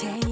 take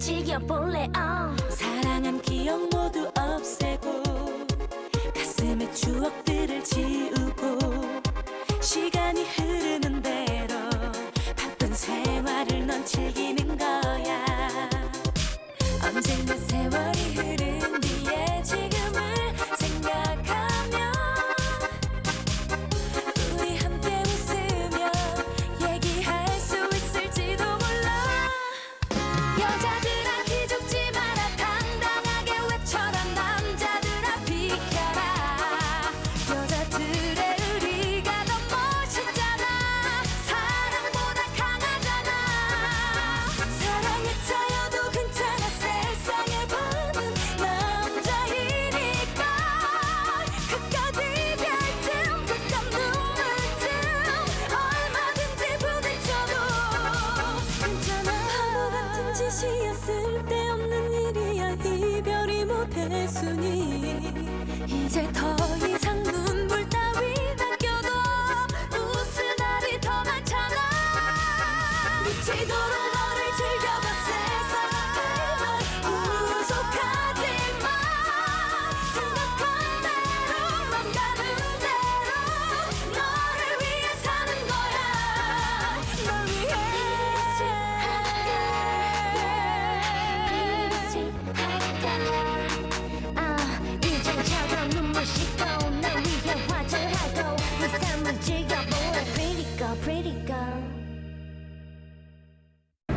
즐겨볼래 uh. 사랑한 기억 모두 없애고 가슴에 추억들을 지 순이 이제 더